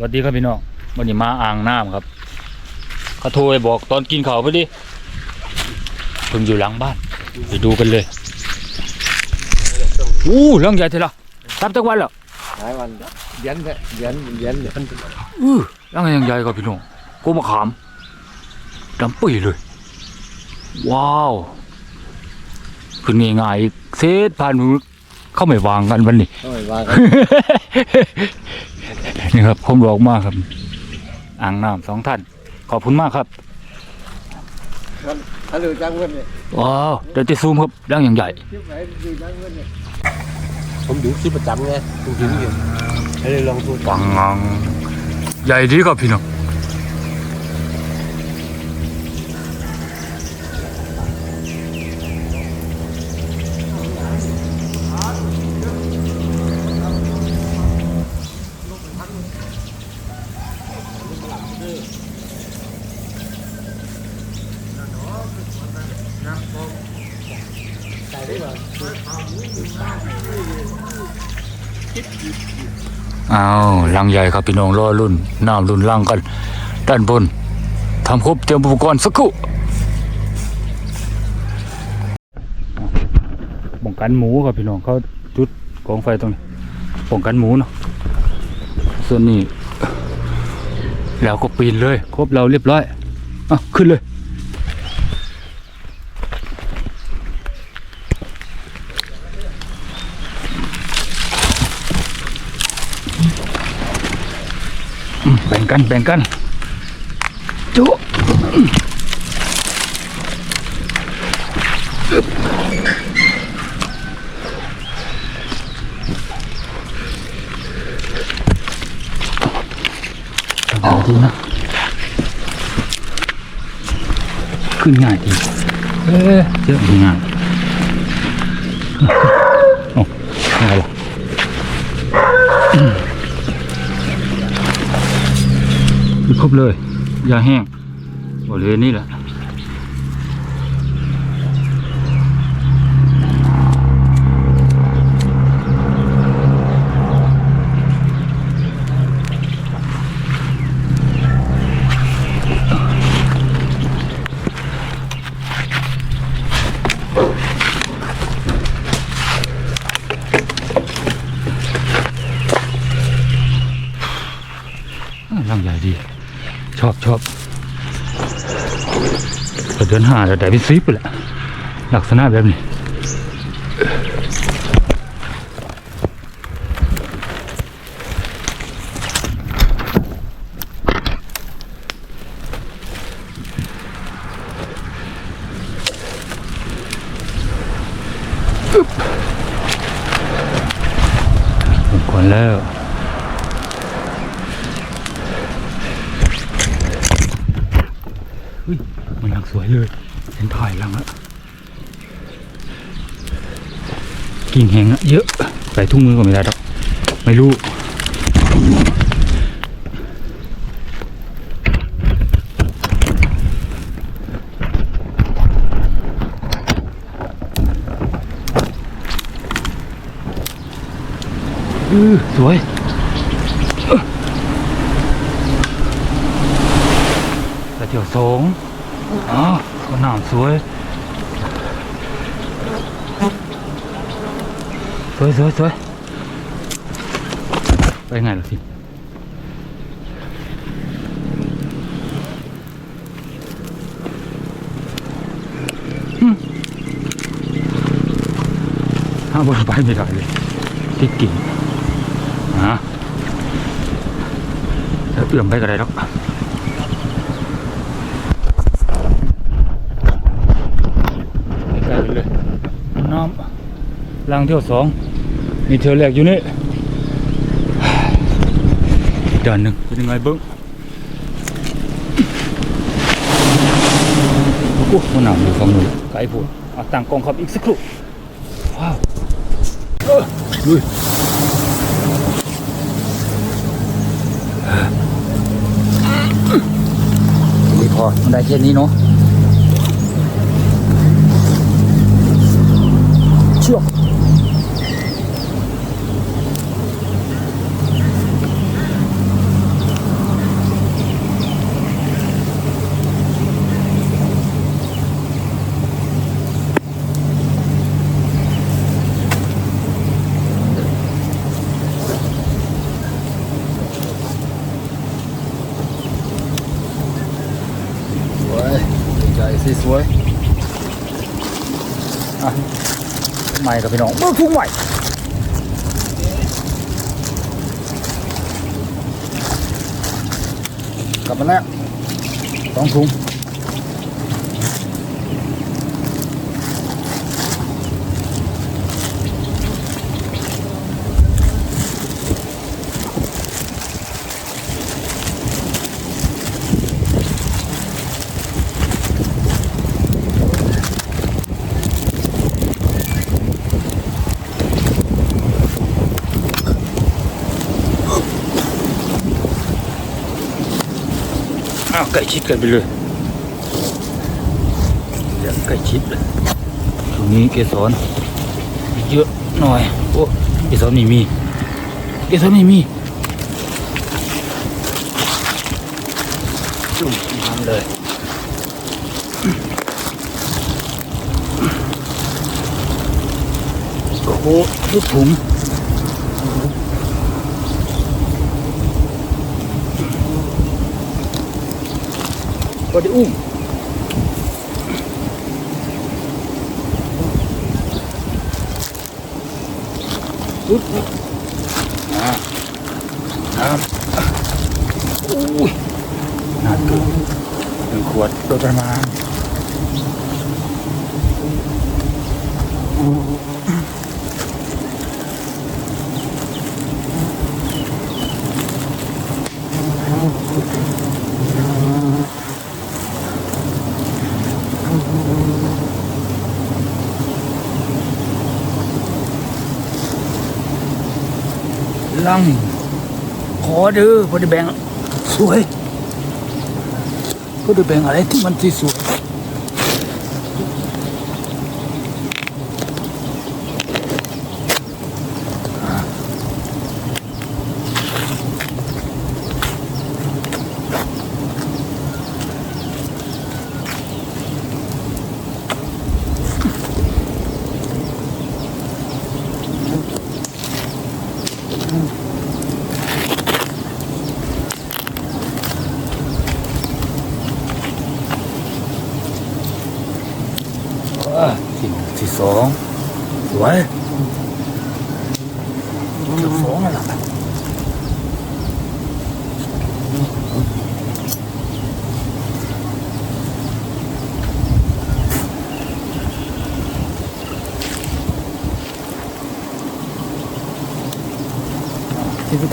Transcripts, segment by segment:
วัสดีครับพี่น้องวันนี้มาอ่างน้ำครับเขาโทรไปบอกตอนกินข้าวพอดีเพิ่งอยู่หลังบ้านไปดูกันเลยอู้เรื่องใหญ่เท่าละทับจักวันแล้วหลายวันเย็นเลยเย็นเย็นเนี่ยมันอื้อเรื่องยังใหญ่ครับพี่น้องกูมาขามดำปุ๋ยเลย ว้าวขึ้นง่ายๆอีกเศษผ่านมือเข้าไม่วางกันวันนี้ต้องไปว่ากัน นี่ครับผมบอกมากครับ อ่างน้ำสองท่าน ขอบคุณมากครับถ้าดูจังเว้นเนี่ยว้าวเดี๋ยวจะซูมครับเรื่องอย่างใหญ่คลิปไหนดูจังเว้นเนี่ยผมดูคลิปประจำไงผมดูอยู่ให้เลยลองดูปังงังใหญ่ดีครับพี่น้อง เอาลังใหญ่ครับพี่น้องรอรุ่นน้ำรุ่นล่างกันด้านบนทำครบเตรียมอุปกรณ์สักครู่ป้องกันหมูครับพี่น้องเขาจุดกองไฟตรงนี้ป้องกันหมูเนาะส่วนนี้แล้วก็ปีนเลย ครบเราเรียบร้อยอะขึ้นเลย อืมแบ่ง กันแบ่งกันจุเอาดีนะขึ้นง่ายดีเอ๊ะเจอง่ายโอ้ง่ายละคือ ครบเลยยาแห้งบริเวณนี้แหละอ่าร่างใหญ่ดี ช อบชอบเดือนห้าจะได้เป็นซิปไปแหละลักษณะแบบนี้อึ๊บสมควรแล้ว เฮ้ยมันยังสวยเลยเห็นถ่ายหลังอะ กิ่งแหงอะเยอะใส่ทุ่งมือก็ไม่ได้หรอกไม่รู้อือสวยแต่เดี๋ยวสองอ๋อก็น้ำสวย สวยสวยสวยไปไงล่ะสิอืมห้ามบนไปไม่ได้เลยติดกิ่งอะแล้วเอื้อมไปก็ได้หรอกใกล้ๆไปเลยน้ำลังเที่ยวสอง มีเที่ยวแรกอยู่นี่อีกด้านหนึ่งเป็นยังไงเบิ้งโอ้โหมันหนาวอยู่ฝั่งนู้นไกลพูดเอาตั้งกล้องครับอีกสักครู่ว้าวเออลุยลุยพอมันได้แค่นี้เนาะเชือก สีสวยอะใหม่กับพี่น้องเบิกทุ่งใหม่กลับมาแล้วสองถุง อ้าวไก่ชิดกันไปเลยเดี๋ยวไก่ชิดเลยตรงนี้เกสรเยอะหน่อยโอ้เกสรไม่มีเกสรไม่มีจุ่มน้ำเลยโอ้โหทุกถุง ก็ได้อุ้มอุ๊บนะครับอุ้ยหนักเกินหนึ่งขวดโดยประมาณ ลัง ขอเด้อพอดีแบ่งสวยพอดีแบ่งอะไรที่มันที่สวยอ่าที่หนึ่งที่สองสวย ที่สองนั่นแหละที่สุด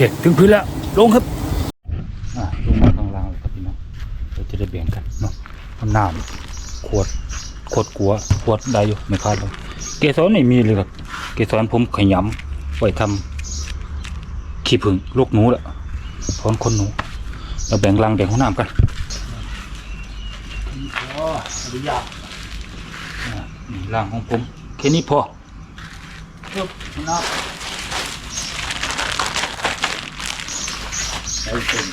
เคถึงพื้นแล้ว ลงครับอะลงมาข้างล่างเลยครับพี่น้องเราจะได้แบ่งกันเนาะเอาน้ำขวดขวดกัวขวดได้อยู่ไม่ขาดเลยเกสรไม่มีเลยครับเกสรผมขยำไว้ทำขี้ผึ้งลูกหนูแหละถอนคนหนูเราแบ่งรังแบ่งห้องน้ำกันอ๋ออนุญาตอะนี่รังของผมแค่นี้พอครับน้ำ ใช้ต้ม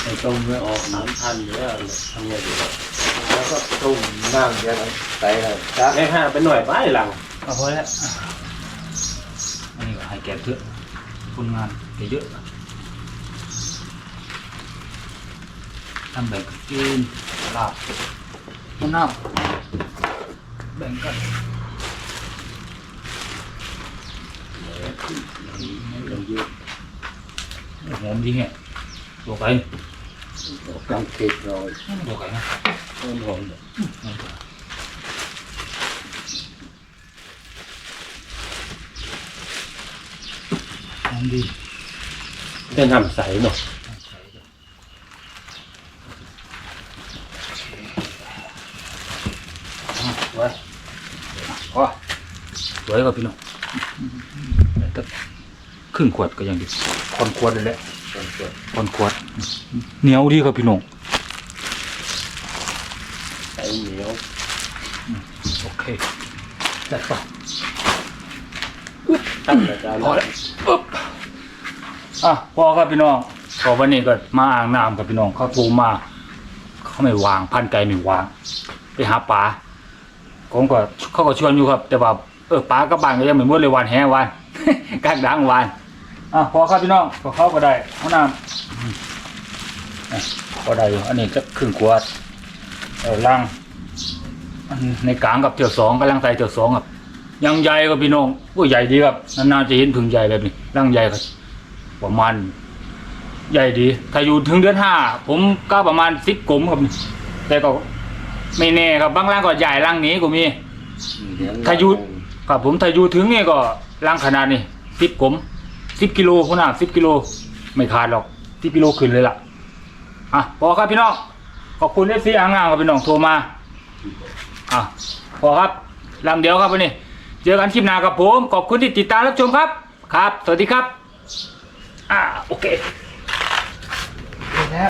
ใช้ต้มไม่ออกน้ำทันหรือว่าทำไงดีครับแล้วก็ต้มน้ำเยอะนะใส่เลยครับแค่ห้าไปหน่อยไปหลังเอาพอแล้วอะอันนี้ก็ให้แกเถอะคนงานแกเยอะทำแบ่งกันกินลาบมะนาวแบ่งกันหอ มจริงไงตัวไปกลางติดเราบอกไงนะต้นหอมหอมดีเป็นน้ำใสเนาะไว้พอสวยครับพี่น้องแต่ครึ่งขวดก็ยังดีคอนขวดเลยแหละต้นเกิดคอนขวดเหนียวดีครับพี่น้องใสเหนียวโอเคจัดไปตั้งแต่จานพอแล้วปึ๊บอะพอครับพี่น้องพอวันนี้ก็มาอ่างน้ำกับพี่น้องเขาโทรมา เขาไม่วางพันไก่ไม่วาง ไปหาปลาผมก็เขาก็ชวนอยู่ครับ แต่ว่าเออปลากับบ้านก็ยังไม่หมดเลยวันแหวันกากดังวัน อะพอครับพี่น้องก็เข้าก็ได้เอาน้ำอืมอะพอได้อยู่อันนี้จะครึ่งขวดเออล่างอันในกลางกับเที่ยวสองกำลังใส่เที่ยวสองครับยังใหญ่ครับพี่น้องผู้ใหญ่ดีครับนานๆจะเห็นผึ่งใหญ่แบบนี้ร่างใหญ่ครับประมาณใหญ่ดี ถ้าอยู่ถึงเดือนห้าผมก็ประมาณสิบกลมครับแต่ก็ไม่แน่ครับบางร่างก็ใหญ่ร่างนี้ก็มีถ้าอยู่ครับผมถ้าอยู่ถึงนี่ก็ร่างขนาดนี้สิบกลม สิบกิโลคุณน่ะสิบกิโลไม่ขาดหรอกสิบกิโลขึ้นเลยล่ะอะพอครับพี่น้องขอบคุณเอฟซีอ่างงามกับพี่น้องโทรมาอะพอครับลำเดียวครับวันนี้เจอกันคลิปหน้ากับผม ขอบคุณที่ติดตามรับชมครับ ครับ สวัสดีครับ อ่าโอเค